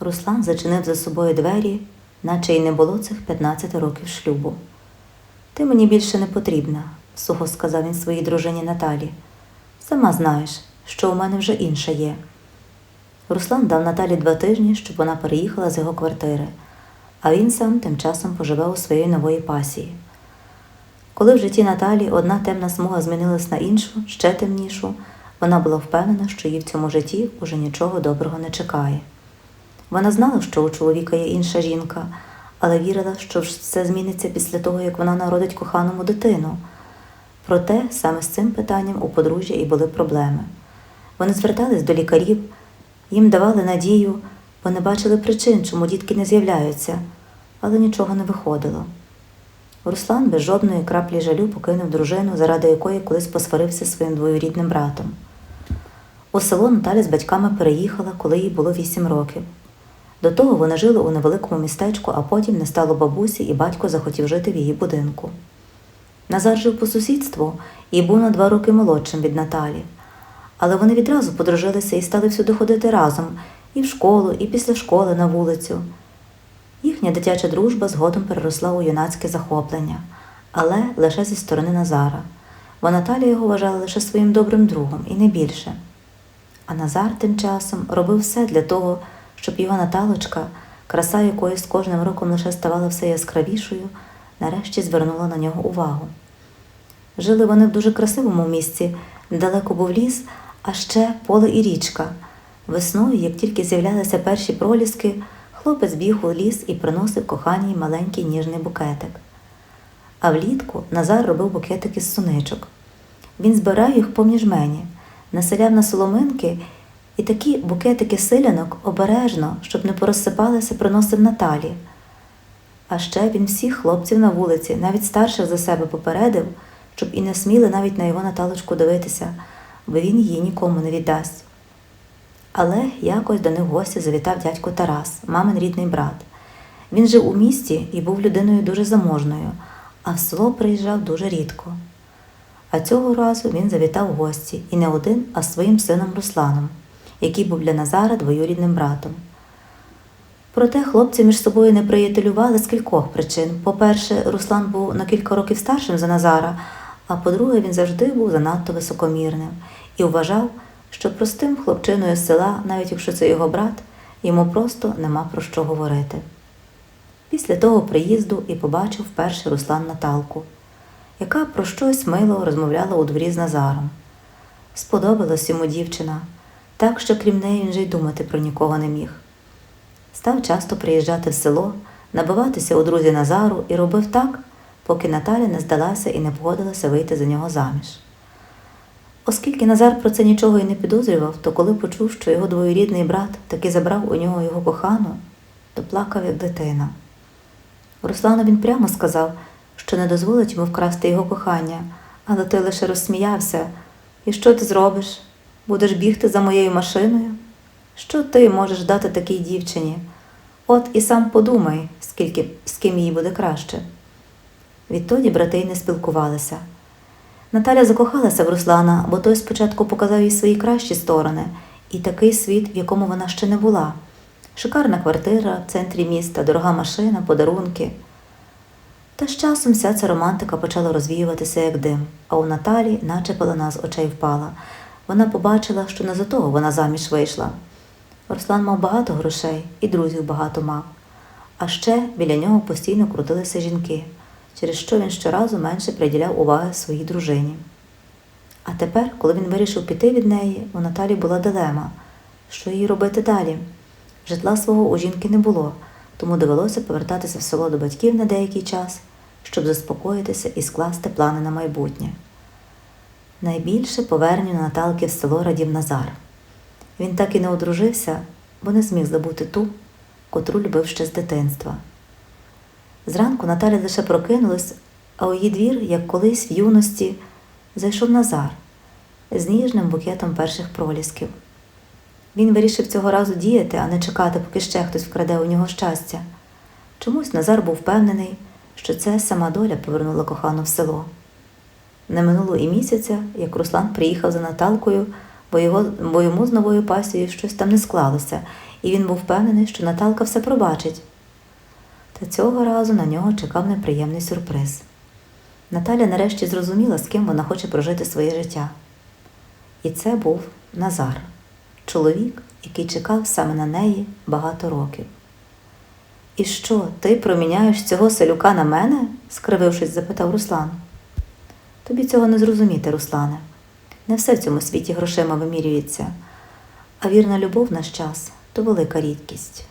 Руслан зачинив за собою двері, наче й не було цих 15 років шлюбу. Ти мені більше не потрібна, сухо сказав він своїй дружині Наталі. Сама знаєш, що у мене вже інша є. Руслан дав Наталі два тижні, щоб вона переїхала з його квартири, а він сам тим часом поживав у своїй нової пасії. Коли в житті Наталі одна темна смуга змінилась на іншу, ще темнішу, вона була впевнена, що їй в цьому житті уже нічого доброго не чекає. Вона знала, що у чоловіка є інша жінка, але вірила, що все зміниться після того, як вона народить коханому дитину. Проте саме з цим питанням у подружжя і були проблеми. Вони звертались до лікарів, їм давали надію, бо не бачили причин, чому дітки не з'являються, але нічого не виходило. Руслан без жодної краплі жалю покинув дружину, заради якої колись посварився своїм двоюрідним братом. У село Наталя з батьками переїхала, коли їй було вісім років. До того вони жили у невеликому містечку, а потім не стало бабусі, і батько захотів жити в її будинку. Назар жив по сусідству і був на два роки молодшим від Наталі. Але вони відразу подружилися і стали всюди ходити разом і в школу, і після школи на вулицю. Їхня дитяча дружба згодом переросла у юнацьке захоплення, але лише зі сторони Назара, бо Наталя його вважала лише своїм добрим другом і не більше. А Назар тим часом робив все для того, щоб його Наталочка, краса якої з кожним роком лише ставала все яскравішою, нарешті звернула на нього увагу. Жили вони в дуже красивому місці, недалеко був ліс, а ще поле і річка. Весною, як тільки з'являлися перші проліски, хлопець біг у ліс і приносив коханій маленький ніжний букетик. А влітку Назар робив букетики з суничок. Він збирав їх поміж мені, населяв на соломинки і такі букетики силянок обережно, щоб не порозсипалися, приносив Наталі. А ще він всіх хлопців на вулиці, навіть старших за себе попередив, щоб і не сміли навіть на його Наталочку дивитися, бо він її нікому не віддасть. Але якось до них в гості завітав дядько Тарас, мамин рідний брат. Він жив у місті і був людиною дуже заможною, а в село приїжджав дуже рідко. А цього разу він завітав в гості і не один, а своїм сином Русланом, який був для Назара двоюрідним братом. Проте хлопці між собою не приятелювали з кількох причин. По-перше, Руслан був на кілька років старшим за Назара, а по-друге, він завжди був занадто високомірним і вважав, що простим хлопчиною з села, навіть якщо це його брат, йому просто нема про що говорити. Після того приїзду і побачив вперше Руслан Наталку, яка про щось мило розмовляла у дворі з Назаром. Сподобалась йому дівчина, так що крім неї він же й думати про нікого не міг. Став часто приїжджати в село, набиватися у друзі Назару і робив так, поки Наталя не здалася і не погодилася вийти за нього заміж. Оскільки Назар про це нічого й не підозрював, то коли почув, що його двоюрідний брат таки забрав у нього його кохану, то плакав, як дитина. Руслану він прямо сказав, що не дозволить йому вкрасти його кохання, але той лише розсміявся. І що ти зробиш? Будеш бігти за моєю машиною? Що ти можеш дати такій дівчині? От і сам подумай, скільки, з ким їй буде краще. Відтоді брати й не спілкувалися. Наталя закохалася в Руслана, бо той спочатку показав їй свої кращі сторони і такий світ, в якому вона ще не була. Шикарна квартира в центрі міста, дорога машина, подарунки. Та з часом вся ця романтика почала розвіюватися як дим, а у Наталі, наче пелена з очей впала. Вона побачила, що не за того вона заміж вийшла. Руслан мав багато грошей і друзів багато мав. А ще біля нього постійно крутилися жінки, через що він щоразу менше приділяв уваги своїй дружині. А тепер, коли він вирішив піти від неї, у Наталі була дилема, що їй робити далі. Житла свого у жінки не було, тому довелося повертатися в село до батьків на деякий час, щоб заспокоїтися і скласти плани на майбутнє. Найбільше поверненню Наталки в село радів Назар. Він так і не одружився, бо не зміг забути ту, котру любив ще з дитинства. Зранку Наталя лише прокинулась, а у її двір, як колись в юності, зайшов Назар з ніжним букетом перших пролісків. Він вирішив цього разу діяти, а не чекати, поки ще хтось вкраде у нього щастя. Чомусь Назар був впевнений, що це сама доля повернула кохану в село. Не минуло і місяця, як Руслан приїхав за Наталкою, бо, його, бо йому з новою пасією щось там не склалося, і він був впевнений, що Наталка все пробачить. Та цього разу на нього чекав неприємний сюрприз. Наталя нарешті зрозуміла, з ким вона хоче прожити своє життя. І це був Назар, чоловік, який чекав саме на неї багато років. І що, ти проміняєш цього селюка на мене? скривившись, запитав Руслан. Тобі цього не зрозуміти, Руслане. Не все в цьому світі грошима вимірюється, а вірна любов наш час то велика рідкість.